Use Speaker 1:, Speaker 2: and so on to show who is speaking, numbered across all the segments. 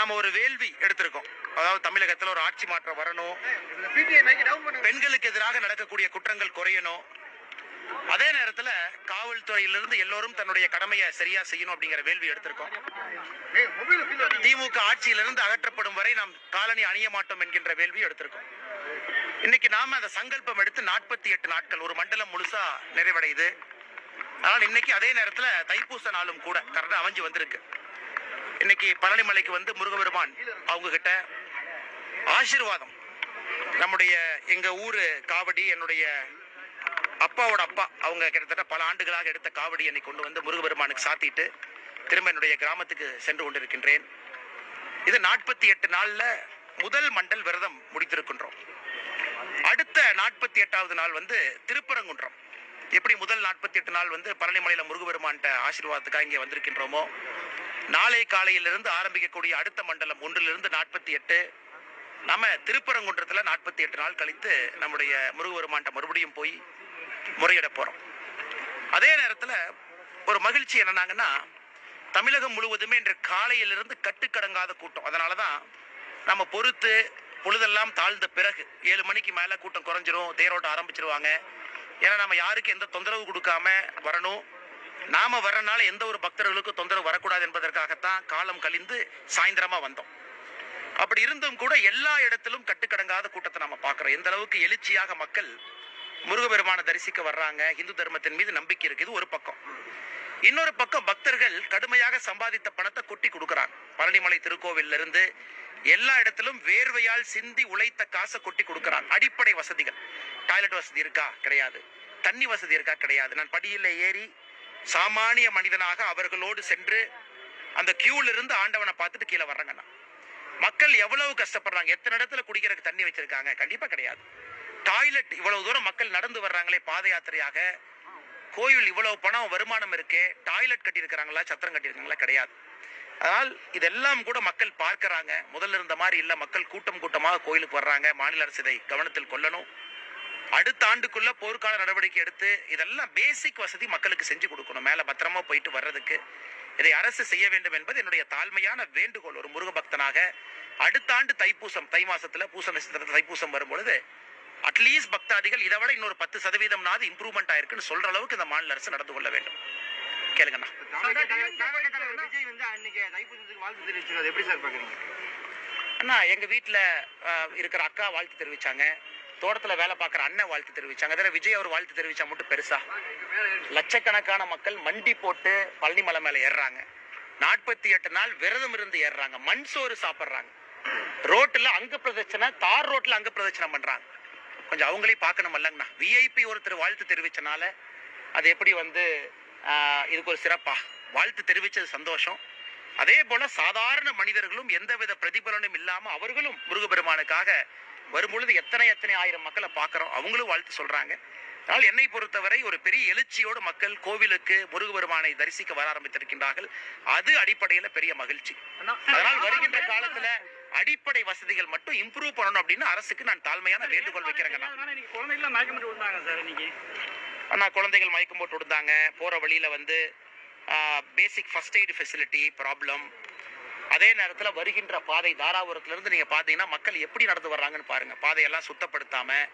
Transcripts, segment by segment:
Speaker 1: நாம ஒரு வேள்வி எடுத்திருக்கோம். அதாவது தமிழகத்துல ஒரு ஆட்சி மாற்றம் வரணும். பெண்களுக்கு எதிராக நடக்கக்கூடிய குற்றங்கள் குறையணும். அதே நேரத்துல காவல்துறையிலிருந்து எல்லோரும் தன்னுடைய கடமையை சரியா செய்யணும் அப்படிங்கிற வேள்வி எடுத்திருக்கோம். திமுக ஆட்சியிலிருந்து அகற்றப்படும் வரை நாம் காலனி அணிய மாட்டோம் என்கின்ற வேள்வி எடுத்திருக்கோம். இன்னைக்கு நாம அந்த சங்கல்பம் எடுத்து நாற்பத்தி எட்டு நாட்கள் ஒரு மண்டலம் முழுசா நிறைவடையுது. ஆனால் இன்னைக்கு அதே நேரத்துல தைப்பூச நாளும் கூட கரெக்டா அமைஞ்சு வந்திருக்கு. இன்னைக்கு பழனிமலைக்கு வந்து முருகபெருமான் அவங்க கிட்ட ஆசீர்வாதம். நம்முடைய எங்க ஊரு காவடி என்னுடைய அப்பாவோட அப்பா அவங்க கிட்டத்தட்ட பல ஆண்டுகளாக எடுத்த காவடி என்னை கொண்டு வந்து முருகபெருமானுக்கு சாத்திட்டு திரும்ப என்னுடைய கிராமத்துக்கு சென்று கொண்டிருக்கின்றேன். இது நாற்பத்தி எட்டு நாள்ல முதல் மண்டல் விரதம் முடித்திருக்கின்றோம். அடுத்த நாற்பத்தி எட்டாவது நாள் வந்து திருப்பரங்குன்றம். எப்படி முதல் நாற்பத்தி எட்டு நாள் வந்து பழனிமலையில முருகபெருமான்கிட்ட ஆசீர்வாதத்துக்காக இங்கே வந்திருக்கின்றோமோ நாளை காலையிலிருந்து ஆரம்பிக்கக்கூடிய அடுத்த மண்டலம் ஒன்றிலிருந்து நாற்பத்தி எட்டு. நம்ம திருப்பரங்குன்றத்தில் நாற்பத்தி எட்டு நாள் கழித்து நம்முடைய முருகபெருமான்கிட்ட மறுபடியும் போய் முறையிட போகிறோம் அதே நேரத்தில் ஒரு மகிழ்ச்சி என்னன்னாங்கன்னா தமிழகம் முழுவதுமே இன்று காலையிலிருந்து கட்டுக்கடங்காத கூட்டம். அதனால தான் நம்ம பொறுத்து பொழுதெல்லாம் தாழ்ந்த பிறகு ஏழு மணிக்கு மேலே கூட்டம் குறைஞ்சிரும் தேரோட்டம் ஆரம்பிச்சிருவாங்க. ஏன்னா நம்ம யாருக்கு எந்த தொந்தரவு கொடுக்காம வரணும். நாம வர்றனால எந்த ஒரு பக்தர்களுக்கும் தொந்தரவு வரக்கூடாது என்பதற்காகத்தான் காலம் கழிந்து சாயந்தரமா வந்தோம். அப்படி இருந்தும் கூட எல்லா இடத்திலும் கட்டுக்கடங்காத கூட்டத்தை நம்ம பாக்குறோம் எந்த அளவுக்கு எழுச்சியாக மக்கள் முருகபெருமான தரிசிக்க வர்றாங்க இந்து தர்மத்தின் மீது நம்பிக்கை இருக்கு இது ஒரு பக்கம். இன்னொரு பக்கம் பக்தர்கள் கடுமையாக சம்பாதித்த பணத்தை கொட்டி கொடுக்குறாங்க. பழனிமலை திருக்கோவில்ல இருந்து எல்லா இடத்திலும் வேர்வையால் சிந்தி உழைத்த காசை கொட்டி கொடுக்குறாங்க. அடிப்படை வசதிகள். டாய்லெட் வசதி இருக்கா? கிடையாது. தண்ணி வசதி இருக்கா? கிடையாது. நான் படியில ஏறி சாமானிய மனிதனாக அவர்களோடு சென்று அந்த கியூல இருந்து ஆண்டவனை பார்த்துட்டு கீழே வர்றாங்கண்ணா. மக்கள் எவ்வளவு கஷ்டப்படுறாங்க? எத்தனை இடத்துல குடிக்கிறதுக்கு தண்ணி வச்சிருக்காங்க? கண்டிப்பா கிடையாது. டாய்லெட் இவ்வளவு தூரம் மக்கள் நடந்து வர்றாங்களே பாத யாத்திரையாக. கோயில் இவ்வளவு பணம் வருமானம் இருக்கே. டாய்லெட் கட்டியிருக்கிறாங்களா? சத்திரம் கட்டியிருக்காங்களா? கிடையாது. அதனால் இதெல்லாம் கூட மக்கள் பார்க்கறாங்க. முதல்ல இருந்த மாதிரி இல்லை. மக்கள் கூட்டம் கூட்டமாக கோயிலுக்கு வர்றாங்க. மாநில அரசு இதை கவனத்தில் கொள்ளணும். அடுத்த ஆண்டுக்குள்ள போர்க்கால நடவடிக்கை எடுத்து இதெல்லாம் பேசிக் வசதி மக்களுக்கு செஞ்சு கொடுக்கணும். மேல பத்திரமா போயிட்டு வர்றதுக்கு. இதை அரசு செய்ய வேண்டும் என்பது என்னுடைய தாழ்மையான வேண்டுகோள். ஒரு முருக பக்தனாக அடுத்த ஆண்டு தைப்பூசம் தை மாசத்துல பூச தைப்பூசம் வரும்பொழுது அட்லீஸ்ட் பக்தாதிகள் இதை விட இன்னொரு பத்து சதவீதம் நாது இம்ப்ரூவ்மெண்ட் ஆயிருக்குன்னு சொல்ற அளவுக்கு இந்த மாநில அரசு நடந்து கொள்ள வேண்டும். கேளுங்கண்ணா.
Speaker 2: எப்படி சார்
Speaker 1: அண்ணா எங்க வீட்டுல அஹ், இருக்கிற அக்கா வாழ்த்து தெரிவிச்சாங்க. தோட்டத்துல வேலை பார்க்குற அண்ணன் வாழ்த்து தெரிவிச்சாங்க. அதில் விஜய் அவர் வாழ்த்து தெரிவிச்சா மட்டும் பெருசா? லட்சக்கணக்கான மக்கள் மண்டி போட்டு பழனிமலை மேல ஏறுறாங்க. நாற்பத்தி எட்டு நாள் விரதம் இருந்து ஏறுறாங்க. மண் சோறு சாப்பிட்றாங்க. ரோட்டுல அங்க பிரதட்சணை தார் ரோட்டில் அங்க பிரதட்சணை பண்றாங்க. கொஞ்சம் அவங்களையும் பார்க்கணும் இல்லைங்கண்ணா விஐபி ஒருத்தர் வாழ்த்து தெரிவிச்சனால அது எப்படி வந்து ஆஹ், இதுக்கு ஒரு சிறப்பா? வாழ்த்து தெரிவிச்சது சந்தோஷம். அதே போல சாதாரண மனிதர்களும் எந்தவித பிரதிபலனும் இல்லாம அவர்களும் முருகப்பெருமானுக்காக வரும்பொழுது எத்தனை எத்தனை ஆயிரம் மக்களை பார்க்கறோம்? அவங்களும் வாழ்த்து சொல்றாங்க. அதனால் என்னை பொறுத்தவரை ஒரு பெரிய எழுச்சியோடு மக்கள் கோவிலுக்கு முருகபெருமானை தரிசிக்க வர ஆரம்பித்திருக்கின்றார்கள். அது அடிப்படையில பெரிய மகிழ்ச்சி. அதனால் வருகின்ற காலத்துல அடிப்படை வசதிகள் மட்டும் இம்ப்ரூவ் பண்ணணும் அப்படின்னு அரசுக்கு நான் தாழ்மையான வேண்டுகோள்
Speaker 2: இன்னைக்கு?
Speaker 1: அண்ணா குழந்தைகள் மயக்கம் போட்டு விடுந்தாங்க போற வழியில வந்து basic first aid facility problem அதே நேரத்தில் வருகின்ற பாதை தாராபுரத்துலேருந்து நீங்கள் பார்த்தீங்கன்னா மக்கள் எப்படி நடந்து வர்றாங்கன்னு பாருங்கள் பாதையெல்லாம் சுத்தப்படுத்தாமல்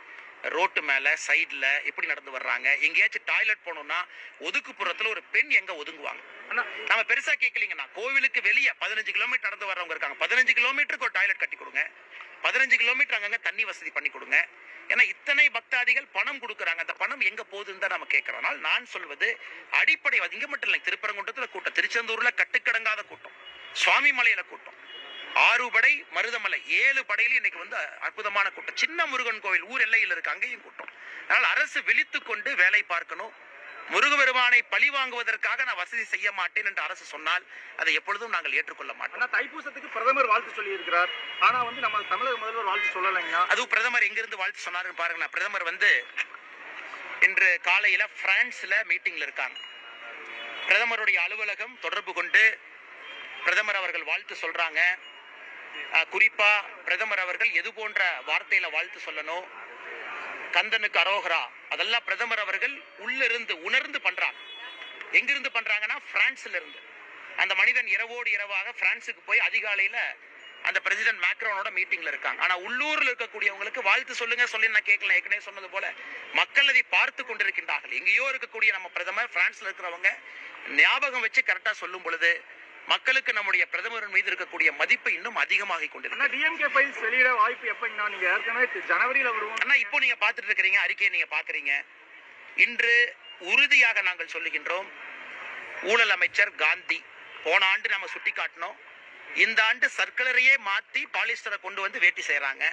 Speaker 1: ரோட்டு மேலே சைடில் எப்படி நடந்து வர்றாங்க? எங்கேயாச்சும் டாய்லெட் போகணும்னா ஒதுக்குப்புறத்தில் ஒரு பெண் எங்கே ஒதுங்குவாங்க?
Speaker 2: ஆனால்
Speaker 1: நம்ம பெருசாக கேட்கலீங்கண்ணா கோவிலுக்கு வெளியே பதினஞ்சு கிலோமீட்டர் நடந்து வர்றவங்க இருக்காங்க. பதினஞ்சு கிலோமீட்டருக்கு ஒரு டாய்லெட் கட்டி கொடுங்க. பதினஞ்சு கிலோமீட்டர் அங்கங்கே தண்ணி வசதி பண்ணி கொடுங்க. ஏன்னா இத்தனை பக்தாதிகள் பணம் கொடுக்குறாங்க. அந்த பணம் எங்கே போகுதுன்னு தான் நம்ம கேட்குறோம் நான் சொல்வது அடிப்படை அது இங்க மட்டும் இல்லை திருப்பரங்குன்றத்தில் கூட்டம். திருச்செந்தூரில் கட்டுக்கடங்காத கூட்டம். சுவாமி மலையில கூட்டம். ஆறு படை மருதமலை. ஏழு படையில இன்னைக்கு வந்து அற்புதமான கூட்டம். சின்ன முருகன் கோவில் ஊர் எல்லையில் இருக்கு அங்கேயும் கூட்டம். அதனால் அரசு விழித்து கொண்டு வேலை பார்க்கணும். முருகபெருமானை பழி வாங்குவதற்காக நான் வசதி செய்ய மாட்டேன் என்று அரசு சொன்னால் அதை எப்பொழுதும் நாங்கள் ஏற்றுக்கொள்ள மாட்டோம்.
Speaker 2: தைப்பூசத்துக்கு பிரதமர் வாழ்த்து சொல்லி இருக்கிறார் ஆனா வந்து நம்ம தமிழக முதல்வர் வாழ்த்து சொல்லலைங்க.
Speaker 1: அதுவும் பிரதமர் எங்கிருந்து வாழ்த்து சொன்னாருன்னு பாருங்க பிரதமர் வந்து இன்று காலையில பிரான்ஸ்ல மீட்டிங்ல இருக்காங்க. பிரதமருடைய அலுவலகம் தொடர்பு கொண்டு பிரதமர் அவர்கள் வாழ்த்து சொல்றாங்க. குறிப்பா பிரதமர் அவர்கள் எது போன்ற வார்த்தையில வாழ்த்து சொல்லணும். கந்தனுக்கு அரோகரா அதெல்லாம் பிரதமர் அவர்கள் உள்ளிருந்து உணர்ந்து பண்றாங்க. எங்கிருந்து பண்றாங்கன்னா பிரான்ஸ்ல இருந்து அந்த மனிதன் இரவோடு இரவாக பிரான்ஸுக்கு போய் அதிகாலையில அந்த பிரசிடென்ட் மேக்ரோனோட மீட்டிங்ல இருக்காங்க. ஆனா உள்ளூர்ல இருக்கக்கூடியவங்களுக்கு வாழ்த்து சொல்லுங்க சொல்லி நான் கேட்கல ஏற்கனவே சொன்னது போல மக்கள் அதை பார்த்து கொண்டிருக்கின்றார்கள். எங்கேயோ இருக்கக்கூடிய நம்ம பிரதமர் பிரான்ஸ்ல இருக்கிறவங்க ஞாபகம் வச்சு கரெக்டா சொல்லும் பொழுது மக்களுக்கு நம்முடைய பிரதமரின் மீது இருக்கக்கூடிய மதிப்பு இன்னும் அதிகமாகிக் கொண்டிருக்கு
Speaker 3: டிஎம்கே ஃபைல்ஸ் வெளியிட வாய்ப்பு எப்பங்கண்ணா நீங்க ஏற்கனவே ஜனவரியில வருவோம்.
Speaker 1: ஆனா இப்போ நீங்க பார்த்துட்டு இருக்கிறீங்க அறிக்கையை நீங்க பாக்குறீங்க இன்று உறுதியாக நாங்கள் சொல்லுகின்றோம் ஊழல் அமைச்சர் காந்தி போன ஆண்டு நம்ம சுட்டி காட்டினோம் இந்த ஆண்டு சர்க்குலரையே மாத்தி பாலிஸ்டரை கொண்டு வந்து வேட்டி செய்றாங்க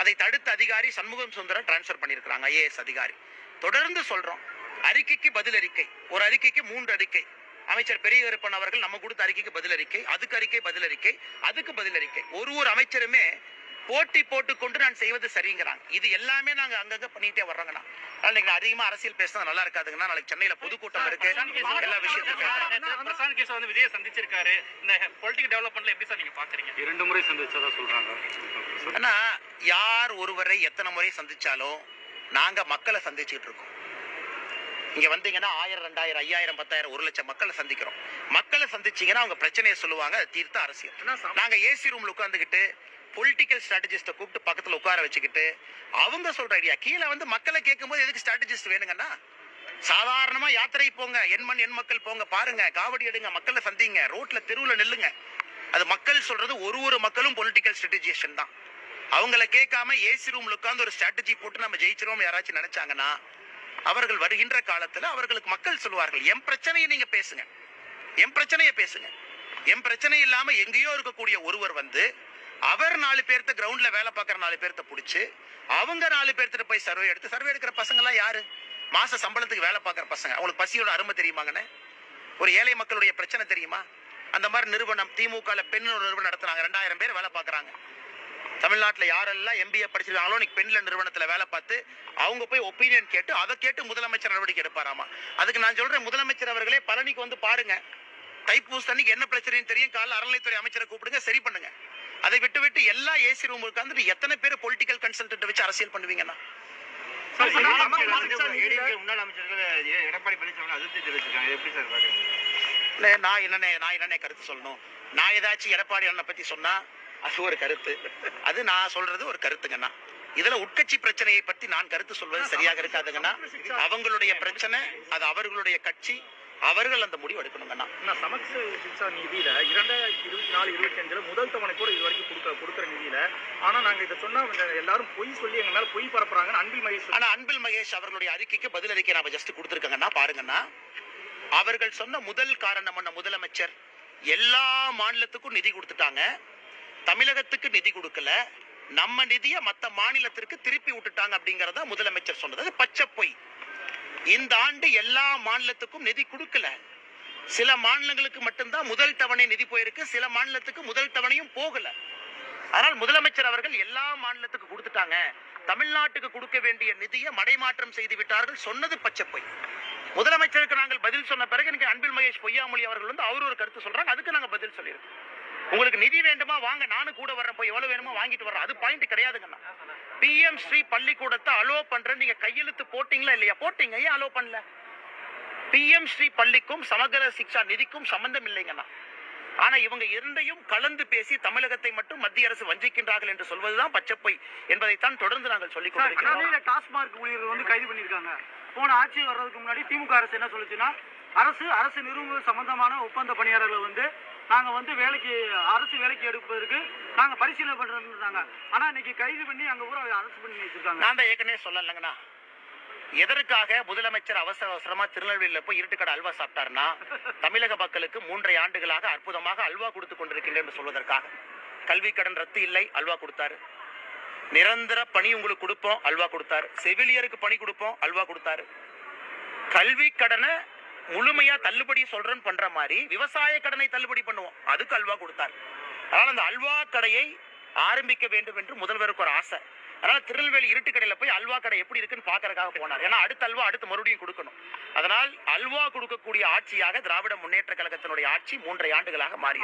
Speaker 1: அதை தடுத்த அதிகாரி சண்முகம் சுந்தரம் டிரான்ஸ்ஃபர் பண்ணியிருக்கிறாங்க ஐஏஎஸ் அதிகாரி. தொடர்ந்து சொல்றோம் அறிக்கைக்கு பதில் அறிக்கை ஒரு அறிக்கைக்கு மூன்று அறிக்கை. அமைச்சர் பெரிய கருப்பன் அவர்கள் நம்ம கொடுத்த அறிக்கைக்கு பதில் அறிக்கை அதுக்கு அறிக்கை பதில் அறிக்கை அதுக்கு பதில் அறிக்கை ஒரு ஒரு அமைச்சருமே போட்டி போட்டுக்கொண்டு நான் செய்வது சரிங்கிறாங்க. இது எல்லாமே நாங்க அங்கங்க பண்ணிட்டே வர்றோங்கண்ணா அதனால நீங்க அதிகமா அரசியல் பேசினா நல்லா இருக்காதுங்கண்ணா. நாளைக்கு சென்னையில பொதுக்கூட்டம் இருக்கு. எல்லா விஷயத்தையும்.
Speaker 4: பிரசாந்த் கிஷோர் வந்து விஜயை சந்திச்சிருக்காரு. இந்த பொலிட்டிக்கல் டெவலப்மெண்ட்ல எப்படி சார் நீங்க பாக்குறீங்க?
Speaker 3: இரண்டு முறை சந்திச்சதா சொல்றாங்க.
Speaker 1: ஆனா யார் ஒருவரை எத்தனை முறை சந்திச்சாலும் நாங்க மக்களை சந்திச்சுட்டு இருக்கோம். இங்க வந்தீங்கன்னா ஆயிரம் ரெண்டாயிரம் ஐயாயிரம் பத்தாயிரம் ஒரு லட்சம் மக்களை சந்திக்கிறோம். மக்களை சந்திச்சீங்கன்னா அவங்க பிரச்சனையை சொல்லுவாங்க தீர்த்த அரசியல். நாங்க ஏசி ரூம்ல உட்காந்துக்கிட்டு பொலிட்டிக்கல் ஸ்ட்ராட்டஜிஸ்ட கூப்பிட்டு பக்கத்துல உட்கார வச்சுக்கிட்டு அவங்க சொல்ற ஐடியா கீழே வந்து மக்களை கேட்கும்போது எதுக்கு ஸ்ட்ராட்டஜிஸ்ட் வேணுங்கன்னா? சாதாரணமா யாத்திரை போங்க என் மண் என் மக்கள் போங்க பாருங்க காவடி எடுங்க மக்களை சந்திங்க ரோட்ல தெருவுல நில்லுங்க. அது மக்கள் சொல்றது ஒரு ஒரு மக்களும் பொலிட்டிக்கல் ஸ்ட்ராட்டஜிஷன் தான். அவங்கள கேட்காம ஏசி ரூம்ல உட்கார்ந்து ஒரு ஸ்ட்ராட்டஜி போட்டு நம்ம ஜெயிச்சிரோம் யாராச்சும் நினைச்சாங்கன்னா அவர்கள் வருகின்ற காலத்துல அவர்களுக்கு மக்கள் சொல்லுவார்கள் என் பிரச்சனையை நீங்க பேசுங்க. என் பிரச்சனையை பேசுங்க. என் பிரச்சனை இல்லாம எங்கேயோ இருக்கக்கூடிய ஒருவர் வந்து அவர் நாலு பேர்த்த கிரவுண்ட்ல வேலை பார்க்குற நாலு பேர்த்த பிடிச்சி அவங்க நாலு பேர்த்திட்ட போய் சர்வே எடுத்து சர்வே எடுக்கிற பசங்க எல்லாம் யாரு? மாச சம்பளத்துக்கு வேலை பார்க்குற பசங்க. அவங்களுக்கு பசியோட அருமை தெரியுமாங்கண்ணே? ஒரு ஏழை மக்களுடைய பிரச்சனை தெரியுமா? அந்த மாதிரி நிறுவனம் திமுகல பெண் நிறுவனம் நடத்துனாங்க. ரெண்டாயிரம் பேர் வேலை பார்க்குறாங்க. தமிழ்நாட்டுல யாரெல்லாம் எம்பிஏ படிச்சிருக்காங்களோ இன்னைக்கு பெண்ல நிறுவனத்துல வேலை பார்த்து அவங்க போய் ஒப்பீனியன் கேட்டு அதை கேட்டு முதலமைச்சர் நடவடிக்கை எடுப்பாராமா? அதுக்கு நான் சொல்றேன் முதலமைச்சர் அவர்களே பழனிக்கு வந்து பாருங்க. தைப்பூச அன்னைக்கு என்ன பிரச்சனைன்னு தெரியும். காலைல அறநிலைத்துறை அமைச்சரை கூப்பிடுங்க சரி பண்ணுங்க. அதை விட்டு விட்டு எல்லா ஏசி ரூம் உட்காந்துட்டு எத்தனை பேர் பொலிட்டிக்கல் கன்சல்டன்ட் வச்சு அரசியல் பண்ணுவீங்கன்னா? நான் என்னண்ணே நான் என்னண்ணே கருத்து சொல்லணும். நான் ஏதாச்சும் எடப்பாடி அண்ணனை பத்தி சொன்னா அது ஒரு கருத்து. அது நான் சொல்றது ஒரு கருத்துங்கண்ணா. இதுல உட்கட்சி பிரச்சனையை பத்தி நான் கருத்து சொல்வது சரியாக இருக்காதுங்கண்ணா. அவங்களுடைய பிரச்சனை அது அவர்களுடைய கட்சி அவர்கள் அந்த முடிவு எடுக்கணுங்கண்ணா.
Speaker 3: நான் சமக்ச சிக்ஷா நிதியில இரண்டாயிரத்தி இருபத்தி நாலு இருபத்தி அஞ்சுல முதல் தவணை கூட இது வரைக்கும் கொடுக்க கொடுக்குற நிதியில ஆனா நாங்க இதை சொன்னா எல்லாரும் பொய் சொல்லி எங்க மேல பொய் பரப்புறாங்கன்னு அன்பில் மகேஷ்
Speaker 1: ஆனா அன்பில் மகேஷ் அவர்களுடைய அறிக்கைக்கு பதில் அறிக்கை நாம ஜஸ்ட் கொடுத்துருக்கோங்கன்னா பாருங்கன்னா அவர்கள் சொன்ன முதல் காரணம் என்ன முதலமைச்சர்? எல்லா மாநிலத்துக்கும் நிதி கொடுத்துட்டாங்க. தமிழகத்துக்கு நிதி கொடுக்கல நம்ம நிதியை மத்த மாநிலத்திற்கு திருப்பி விட்டுட்டாங்க அப்படிங்கறத முதலமைச்சர் சொன்னது. பச்சை பொய். இந்த ஆண்டு எல்லா மாநிலத்துக்கும் நிதி கொடுக்கல. சில மாநிலங்களுக்கு மட்டும்தான் முதல் தவணை நிதி போயிருக்கு சில மாநிலத்துக்கு முதல் தவணையும் போகல. ஆனால் முதலமைச்சர் அவர்கள் எல்லா மாநிலத்துக்கு கொடுத்துட்டாங்க. தமிழ்நாட்டுக்கு கொடுக்க வேண்டிய நிதியை மடைமாற்றம் செய்து விட்டார்கள் சொன்னது பச்சை பொய். முதலமைச்சருக்கு நாங்கள் பதில் சொன்ன பிறகு எனக்கு அன்பில் மகேஷ் பொய்யாமொழி அவர்கள் வந்து அவர் ஒரு கருத்து சொல்றாங்க. அதுக்கு நாங்க பதில் சொல்லியிருக்கோம். உங்களுக்கு நிதி வேண்டுமா வாங்க. நானும் கூட வர்றேன். போய் எவ்வளவு வேணுமோ வாங்கிட்டு வர்றேன். அது பாயிண்ட் கிடையாதுங்கண்ணா. பிஎம் ஸ்ரீ பள்ளிக்கூடத்தை அலோ பண்றேன் நீங்க கையெழுத்து போட்டீங்களா இல்லையா? போட்டீங்க. ஏன் அலோ பண்ணல? பிஎம் ஸ்ரீ பள்ளிக்கும் சமகர சிக்ஷா நிதிக்கும் சம்பந்தம் இல்லைங்கண்ணா. ஆனா இவங்க இரண்டையும் கலந்து பேசி தமிழகத்தை மட்டும் மத்திய அரசு வஞ்சிக்கின்றார்கள் என்று சொல்வதுதான் பச்சைப்பொய் என்பதைத்தான் தொடர்ந்து நாங்கள் சொல்லிக் கொண்டிருக்கிறோம்.
Speaker 3: டாஸ்மார்க் ஊழியர்கள் வந்து கைது பண்ணிருக்காங்க போன ஆட்சி வர்றதுக்கு முன்னாடி திமுக அரசு என்ன சொல்லுச்சுன்னா அரசு அரசு நிறுவனம் சம்பந்தமான ஒப்பந்த பணியாளர்களை வந்து நாங்கள் வந்து வேலைக்கு அரசு வேலைக்கு எடுப்பதற்கு நாங்கள் பரிசீலனை பண்றோம்ன்றாங்க ஆனால் இன்னைக்கு கைது பண்ணி அங்க ஊரை அரசு பண்ணி வச்சிருக்காங்க.
Speaker 1: நான் தான் ஏற்கனவே சொல்லலைங்கண்ணா. எதற்காக முதலமைச்சர் அவசர அவசரமா திருநெல்வேலியில போய் இருட்டுக்கடை அல்வா சாப்பிட்டாருன்னா தமிழக மக்களுக்கு மூன்றை ஆண்டுகளாக அற்புதமாக அல்வா கொடுத்து கொண்டிருக்கின்றேன் என்று சொல்வதற்காக. கல்வி கடன் ரத்து இல்லை அல்வா கொடுத்தாரு. நிரந்தர பணி உங்களுக்கு கொடுப்போம் அல்வா கொடுத்தாரு. செவிலியருக்கு பணி கொடுப்போம் அல்வா கொடுத்தாரு. கல்வி கடனை முழுமையா தள்ளுபடி சொல்றேன்னு பண்ற மாதிரி விவசாய கடனை தள்ளுபடி பண்ணுவோம். அதுக்கு அல்வா கொடுத்தார். அதனால அந்த அல்வா கடையை ஆரம்பிக்க வேண்டும் என்று முதல்வருக்கு ஒரு ஆசை. அதனால திருநெல்வேலி இருட்டு கடையில போய் அல்வா கடை எப்படி இருக்குன்னு பாக்கறதுக்காக போனார். ஏன்னா அடுத்த அல்வா அடுத்து மறுபடியும் கொடுக்கணும். அதனால் அல்வா கொடுக்கக்கூடிய ஆட்சியாக திராவிட முன்னேற்ற கழகத்தினுடைய ஆட்சி மூன்றரை ஆண்டுகளாக மாறி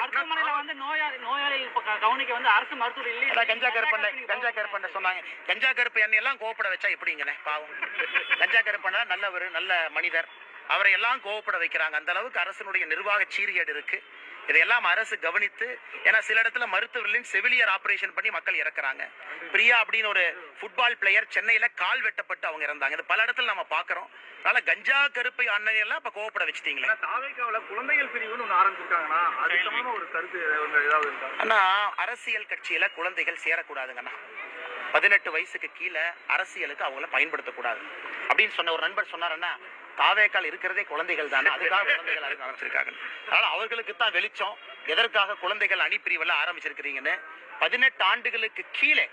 Speaker 1: கஞ்சா கருப்பண்ண கஞ்சா கருப்பண்ண சொன்னாங்க. கஞ்சா கருப்பு எண்ணெய் எல்லாம் கோவப்பட வச்சா எப்படிங்கண்ணே? பாவம். கஞ்சா கருப்பண்ணா நல்லவர் நல்ல மனிதர். அவரை எல்லாம் கோவப்பட வைக்கிறாங்க. அந்த அளவுக்கு அரசனுடைய நிர்வாக சீர்கேடு இருக்கு. இதையெல்லாம் அரசு கவனித்து ஏன்னா சில இடத்துல மருத்துவர்களின் செவிலியர் ஆபரேஷன் பண்ணி மக்கள் இறக்குறாங்க. பிரியா அப்படின்னு ஒரு ஃபுட்பால் பிளேயர் சென்னையில கால் வெட்டப்பட்டு அவங்க இறந்தாங்க. இது பல இடத்துல நம்ம பார்க்கறோம். அதனால கஞ்சா கருப்பை அண்ணன் எல்லாம் இப்ப கோவப்பட வச்சுட்டீங்களே.
Speaker 3: குழந்தைகள் பிரிவுன்னு ஒன்று ஆரம்பிச்சிருக்காங்கன்னா ஒரு கருத்து ஏதாவது
Speaker 1: அண்ணா அரசியல் கட்சியில குழந்தைகள் சேரக்கூடாதுங்கண்ணா. பதினெட்டு வயசுக்கு கீழே அரசியலுக்கு அவங்கள பயன்படுத்தக்கூடாது. அப்படின்னு சொன்ன ஒரு நண்பர் சொன்னாருன்னா தாவேக்கால் இருக்கிறதே குழந்தைகள் தானே? அதுக்காக குழந்தைகள் ஆரம்பிச்சிருக்காங்க. அதனால அவர்களுக்கு தான் வெளிச்சம். எதற்காக குழந்தைகள் அணிப்பிரிவில் ஆரம்பிச்சிருக்கிறீங்கன்னு? பதினெட்டு ஆண்டுகளுக்கு கீழே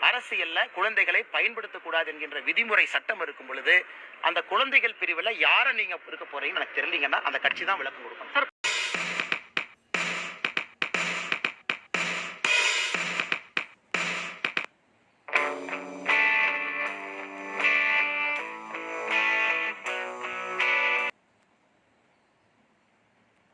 Speaker 1: அரசியல்ல குழந்தைகளை பயன்படுத்தக்கூடாது என்கின்ற விதிமுறை சட்டம் இருக்கும் பொழுது அந்த குழந்தைகள் பிரிவில் யாரை நீங்க இருக்க போறீங்கன்னு எனக்கு தெரியலீங்கன்னா அந்த கட்சி தான் விளக்கம் கொடுக்கும்